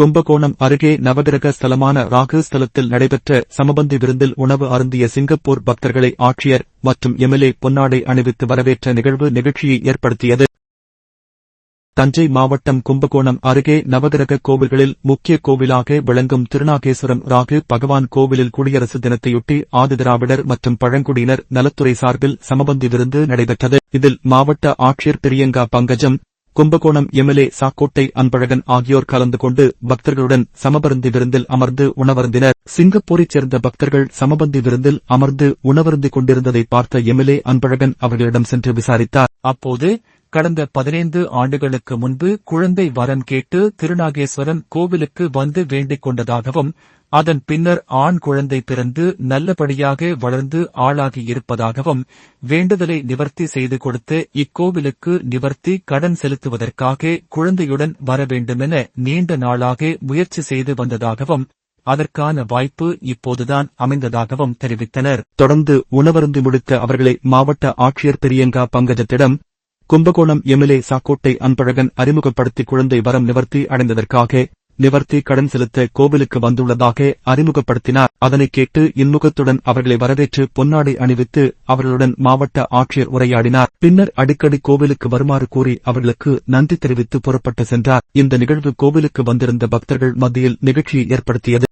கும்பகோணம் அருகே நவகிரக ஸ்தலமான ராகு ஸ்தலத்தில் நடைபெற்ற சமபந்தி விருந்தில் உணவு அருந்திய சிங்கப்பூர் பக்தர்களை ஆட்சியர் மற்றும் எம்எல்ஏ பொன்னாடை அணிவித்து வரவேற்ற நிகழ்வு நிகழ்ச்சியை ஏற்படுத்தியது. தஞ்சை மாவட்டம் கும்பகோணம் அருகே நவகிரக கோவில்களில் முக்கிய கோவிலாக விளங்கும் திருநாகேஸ்வரம் ராகு பகவான் கோவிலில் குடியரசு தினத்தையொட்டி ஆதிதிராவிடர் மற்றும் பழங்குடியினர் நலத்துறை சார்பில் சமபந்தி விருந்து நடைபெற்றது. இதில் மாவட்ட ஆட்சியர் பிரியங்கா பங்கஜம் கும்பகோணம் எம்எல்ஏ சாக்கோட்டை அன்பழகன் ஆகியோர் கலந்து கொண்டு பக்தர்களுடன் சமபருந்தி விருந்தில் அமர்ந்து உணவருந்தினர். சிங்கப்பூரைச் சேர்ந்த பக்தர்கள் சமபந்தி விருந்தில் அமர்ந்து உணவருந்திக் கொண்டிருந்ததை பார்த்த எம்எல்ஏ அன்பழகன் அவர்களிடம் சென்று விசாரித்தார். அப்போது கடந்த பதினைந்து ஆண்டுகளுக்கு முன்பு குழந்தை வரம் கேட்டு திருநாகேஸ்வரம் கோவிலுக்கு வந்து வேண்டிக் கொண்டதாகவும் அதன் பின்னர் ஆண் குழந்தை பிறந்து நல்லபடியாக வளர்ந்து ஆளாகியிருப்பதாகவும் வேண்டுதலை நிவர்த்தி செய்து கொடுத்து இக்கோவிலுக்கு நிவர்த்தி கடன் செலுத்துவதற்காக குழந்தையுடன் வர வேண்டுமென நீண்ட நாளாக முயற்சி செய்து வந்ததாகவும் அதற்கான வாய்ப்பு இப்போதுதான் அமைந்ததாகவும் தெரிவித்தனர். தொடர்ந்து உணவருந்தி முடித்த அவர்களை மாவட்ட ஆட்சியர் பிரியங்கா பங்கஜத்திடம் கும்பகோணம் எம்எல்ஏ சாக்கோட்டை அன்பழகன் அறிமுகப்படுத்தி குழந்தை வரம் நிவர்த்தி அடைந்ததற்காக நிவர்த்தி கடன் செலுத்த கோவிலுக்கு வந்துள்ளதாக அறிமுகப்படுத்தினார். அதனை கேட்டு இன்முகத்துடன் அவர்களை வரவேற்று பொன்னாடை அணிவித்து அவர்களுடன் மாவட்ட ஆட்சியர் உரையாடினார். பின்னர் அடிக்கடி கோவிலுக்கு வருமாறு கூறி அவர்களுக்கு நன்றி தெரிவித்து புறப்பட்டு சென்றார். இந்த நிகழ்வு கோவிலுக்கு வந்திருந்த பக்தர்கள் மத்தியில் நிகழ்ச்சியை ஏற்படுத்தியது.